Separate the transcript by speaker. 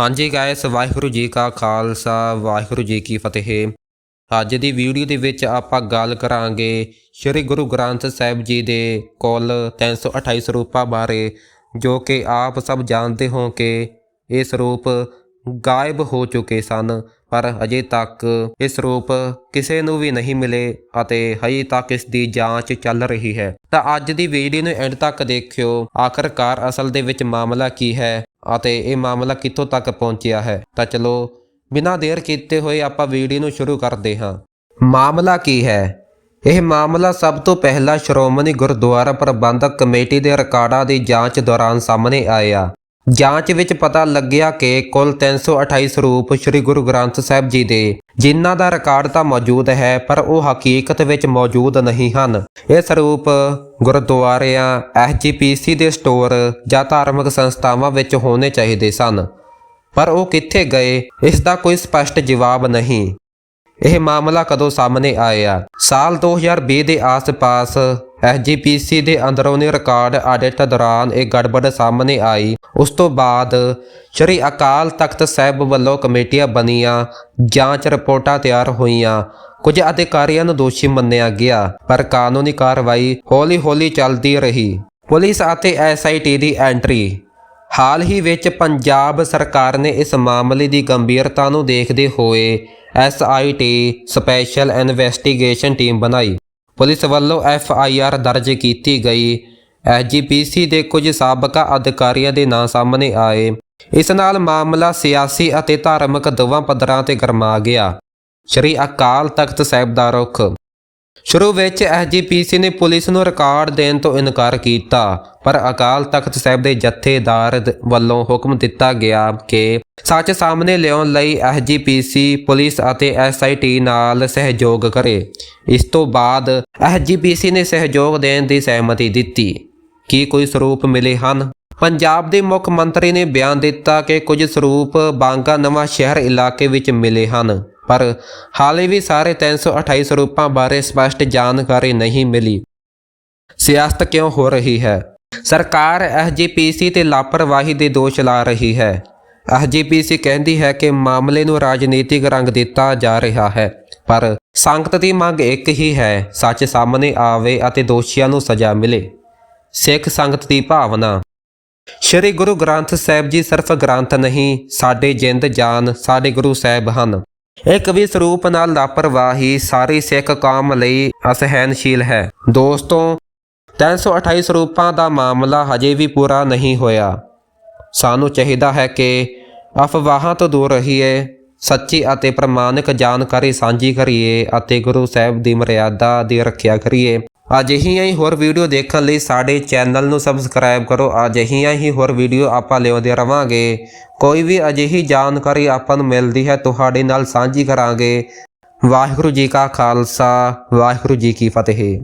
Speaker 1: ਹਾਂਜੀ ਗਾਇਸ ਵਾਹਿਗੁਰੂ ਜੀ ਕਾ ਖਾਲਸਾ, ਵਾਹਿਗੁਰੂ ਜੀ ਕੀ ਫਤਿਹ। ਅੱਜ ਦੀ ਵੀਡੀਓ ਦੇ ਵਿੱਚ ਆਪਾਂ ਗੱਲ ਕਰਾਂਗੇ ਸ੍ਰੀ ਗੁਰੂ ਗ੍ਰੰਥ ਸਾਹਿਬ ਜੀ ਦੇ ਕੁੱਲ 328 ਸਰੂਪਾਂ ਬਾਰੇ, ਜੋ ਕਿ ਆਪ ਸਭ ਜਾਣਦੇ ਹੋ ਕਿ ਇਹ ਸਰੂਪ ਗਾਇਬ ਹੋ ਚੁੱਕੇ ਸਨ। ਪਰ ਅਜੇ ਤੱਕ ਇਹ ਸਰੂਪ ਕਿਸੇ ਨੂੰ ਵੀ ਨਹੀਂ ਮਿਲੇ ਅਤੇ ਹਜੇ ਤੱਕ ਇਸ ਦੀ ਜਾਂਚ ਚੱਲ ਰਹੀ ਹੈ। ਤਾਂ ਅੱਜ ਦੀ ਵੀਡੀਓ ਨੂੰ ਐਂਡ ਤੱਕ ਦੇਖਿਓ। ਆਖਰਕਾਰ ਅਸਲ ਦੇ ਵਿੱਚ ਮਾਮਲਾ ਕੀ ਹੈ ਅਤੇ ਇਹ ਮਾਮਲਾ ਕਿੱਥੋਂ ਤੱਕ ਪਹੁੰਚਿਆ ਹੈ। ਤਾਂ ਚਲੋ, ਬਿਨਾਂ ਦੇਰ ਕੀਤੇ ਹੋਏ ਆਪਾਂ ਵੀਡੀਓ ਨੂੰ ਸ਼ੁਰੂ ਕਰਦੇ ਹਾਂ। ਮਾਮਲਾ ਕੀ ਹੈ? ਇਹ ਮਾਮਲਾ ਸਭ ਤੋਂ ਪਹਿਲਾਂ ਸ਼੍ਰੋਮਣੀ ਗੁਰਦੁਆਰਾ ਪ੍ਰਬੰਧਕ ਕਮੇਟੀ ਦੇ ਰਿਕਾਰਡਾਂ ਦੀ ਜਾਂਚ ਦੌਰਾਨ ਸਾਹਮਣੇ ਆਇਆ। ਜਾਂਚ ਵਿੱਚ ਪਤਾ ਲੱਗਿਆ ਕਿ ਕੁੱਲ 328 ਸਰੂਪ ਸ੍ਰੀ ਗੁਰੂ ਗ੍ਰੰਥ ਸਾਹਿਬ ਜੀ ਦੇ, ਜਿਨ੍ਹਾਂ ਦਾ ਰਿਕਾਰਡ ਤਾਂ ਮੌਜੂਦ ਹੈ, ਪਰ ਉਹ ਹਕੀਕਤ ਵਿੱਚ ਮੌਜੂਦ ਨਹੀਂ ਹਨ। ਇਹ ਸਰੂਪ ਗੁਰਦੁਆਰਿਆਂ ਐਸਜੀਪੀਸੀ ਦੇ ਸਟੋਰ ਜਾਂ ਧਾਰਮਿਕ ਸੰਸਥਾਵਾਂ ਵਿੱਚ ਹੋਣੇ ਚਾਹੀਦੇ ਸਨ। ਪਰ ਉਹ ਕਿੱਥੇ ਗਏ, ਇਸ ਦਾ ਕੋਈ ਸਪਸ਼ਟ ਜਵਾਬ ਨਹੀਂ। ਇਹ ਮਾਮਲਾ ਕਦੋਂ ਸਾਹਮਣੇ ਆਇਆ? ਸਾਲ 2020 ਦੇ ਆਸ-ਪਾਸ ਐਸਜੀਪੀਸੀ ਦੇ ਅੰਦਰੂਨੀ ਰਿਕਾਰਡ ਆਡਿਟ ਦੌਰਾਨ ਇਹ ਗੜਬੜ ਸਾਹਮਣੇ ਆਈ। ਉਸ ਤੋਂ ਬਾਅਦ ਸ਼੍ਰੀ ਅਕਾਲ ਤਖਤ ਸਾਹਿਬ ਵੱਲੋਂ ਕਮੇਟੀਆਂ ਬਣੀਆਂ, ਜਾਂਚ ਰਿਪੋਰਟਾਂ ਤਿਆਰ ਹੋਈਆਂ। ਕੁਝ ਅਧਿਕਾਰੀਆਂ ਨੂੰ ਦੋਸ਼ੀ ਮੰਨਿਆ ਗਿਆ, ਪਰ ਕਾਨੂੰਨੀ ਕਾਰਵਾਈ ਹੌਲੀ-ਹੌਲੀ ਚੱਲਦੀ ਰਹੀ। ਪੁਲਿਸ ਅਤੇ ਐਸਆਈਟੀ ਦੀ ਐਂਟਰੀ। ਹਾਲ ਹੀ ਵਿੱਚ ਪੰਜਾਬ ਸਰਕਾਰ ਨੇ ਇਸ ਮਾਮਲੇ ਦੀ ਗੰਭੀਰਤਾ ਨੂੰ ਦੇਖਦੇ ਹੋਏ ਐਸਆਈਟੀ ਸਪੈਸ਼ਲ ਇਨਵੈਸਟੀਗੇਸ਼ਨ ਟੀਮ ਬਣਾਈ। ਪੁਲਿਸ ਵੱਲੋਂ ਐੱਫ ਆਈ ਆਰ ਦਰਜ ਕੀਤੀ ਗਈ। ਐਸਜੀਪੀਸੀ ਦੇ ਕੁਝ ਸਾਬਕਾ ਅਧਿਕਾਰੀਆਂ ਦੇ ਨਾਂ ਸਾਹਮਣੇ ਆਏ। ਇਸ ਨਾਲ ਮਾਮਲਾ ਸਿਆਸੀ ਅਤੇ ਧਾਰਮਿਕ ਦੋਵਾਂ ਪੱਧਰਾਂ ਤੇ ਗਰਮਾ ਗਿਆ। ਸ਼੍ਰੀ ਅਕਾਲ ਤਖਤ ਸਾਹਿਬ ਦਾ ਰੁਖ। ਸ਼ੁਰੂ ਵਿੱਚ ਐਸਜੀਪੀਸੀ ਨੇ ਪੁਲਿਸ ਨੂੰ ਰਿਕਾਰਡ ਦੇਣ ਤੋਂ ਇਨਕਾਰ ਕੀਤਾ, ਪਰ ਅਕਾਲ ਤਖਤ ਸਾਹਿਬ ਦੇ ਜਥੇਦਾਰ ਵੱਲੋਂ ਹੁਕਮ ਦਿੱਤਾ ਗਿਆ ਕਿ ਸੱਚ ਸਾਹਮਣੇ ਲਿਆਉਣ ਲਈ ਐਸਜੀਪੀਸੀ ਪੁਲਿਸ ਅਤੇ ਐਸਆਈਟੀ ਨਾਲ ਸਹਿਯੋਗ ਕਰੇ। ਇਸ ਤੋਂ ਬਾਅਦ ਐਸਜੀਪੀਸੀ ਨੇ ਸਹਿਯੋਗ ਦੇਣ ਦੀ ਸਹਿਮਤੀ ਦਿੱਤੀ। ਕੀ ਕੋਈ ਸਰੂਪ ਮਿਲੇ ਹਨ? ਪੰਜਾਬ ਦੇ ਮੁੱਖ ਮੰਤਰੀ ਨੇ ਬਿਆਨ ਦਿੱਤਾ ਕਿ ਕੁਝ ਸਰੂਪ ਬਾਂਗਾ ਨਵਾਂ ਸ਼ਹਿਰ ਇਲਾਕੇ ਵਿੱਚ ਮਿਲੇ ਹਨ, ਪਰ ਹਾਲੇ ਵੀ ਸਾਰੇ 328 ਸਰੂਪਾਂ ਬਾਰੇ ਸਪਸ਼ਟ ਜਾਣਕਾਰੀ ਨਹੀਂ ਮਿਲੀ। ਸਿਆਸਤ ਕਿਉਂ ਹੋ ਰਹੀ ਹੈ? ਸਰਕਾਰ ਐਸਜੀਪੀਸੀ ਤੇ ਲਾਪਰਵਾਹੀ ਦੇ ਦੋਸ਼ ਲਾ ਰਹੀ ਹੈ। ਐਸਜੀਪੀਸੀ ਕਹਿੰਦੀ ਹੈ ਕਿ ਮਾਮਲੇ ਨੂੰ ਰਾਜਨੀਤਿਕ ਰੰਗ ਦਿੱਤਾ ਜਾ ਰਿਹਾ ਹੈ, ਪਰ ਸੰਗਤ ਦੀ ਮੰਗ ਇੱਕ ਹੀ ਹੈ, ਸੱਚ ਸਾਹਮਣੇ ਆਵੇ ਅਤੇ ਦੋਸ਼ੀਆਂ ਨੂੰ ਸਜ਼ਾ ਮਿਲੇ। ਸਿੱਖ ਸੰਗਤ ਦੀ ਭਾਵਨਾ। ਸ਼੍ਰੀ ਗੁਰੂ ਗ੍ਰੰਥ ਸਾਹਿਬ ਜੀ ਸਿਰਫ ਗ੍ਰੰਥ ਨਹੀਂ, ਸਾਡੇ ਜਿੰਦ ਜਾਨ, ਸਾਡੇ ਗੁਰੂ ਸਾਹਿਬ ਹਨ। ਇੱਕ ਵੀ ਸਰੂਪ ਨਾਲ ਲਾਪਰਵਾਹੀ ਸਾਰੀ ਸਿੱਖ ਕੌਮ ਲਈ ਅਸਹਿਣਸ਼ੀਲ ਹੈ। ਦੋਸਤੋ 328 ਸਰੂਪਾਂ ਦਾ ਮਾਮਲਾ ਹਜੇ ਵੀ ਪੂਰਾ ਨਹੀਂ ਹੋਇਆ। ਸਾਨੂੰ ਚਾਹੀਦਾ ਹੈ ਕਿ ਅਫਵਾਹਾਂ ਤੋਂ ਦੂਰ ਰਹੀਏ, ਸੱਚੀ ਅਤੇ ਪ੍ਰਮਾਣਿਕ ਜਾਣਕਾਰੀ ਸਾਂਝੀ ਕਰੀਏ ਅਤੇ ਗੁਰੂ ਸਾਹਿਬ ਦੀ ਮਰਿਆਦਾ ਦੀ ਰੱਖਿਆ ਕਰੀਏ। ਅਜਿਹੀਆਂ ਹੀ ਹੋਰ ਵੀਡੀਓ ਦੇਖਣ ਲਈ ਸਾਡੇ ਚੈਨਲ ਨੂੰ ਸਬਸਕ੍ਰਾਈਬ ਕਰੋ। ਅਜਿਹੀਆਂ ਹੀ ਹੋਰ ਵੀਡੀਓ ਆਪਾਂ ਲਿਆਉਂਦੇ ਰਵਾਂਗੇ। ਕੋਈ ਵੀ ਅਜਿਹੀ ਜਾਣਕਾਰੀ ਆਪਾਂ ਨੂੰ ਮਿਲਦੀ ਹੈ, ਤੁਹਾਡੇ ਨਾਲ ਸਾਂਝੀ ਕਰਾਂਗੇ। ਵਾਹਿਗੁਰੂ ਜੀ ਕਾ ਖਾਲਸਾ, ਵਾਹਿਗੁਰੂ ਜੀ ਕੀ ਫਤਿਹ।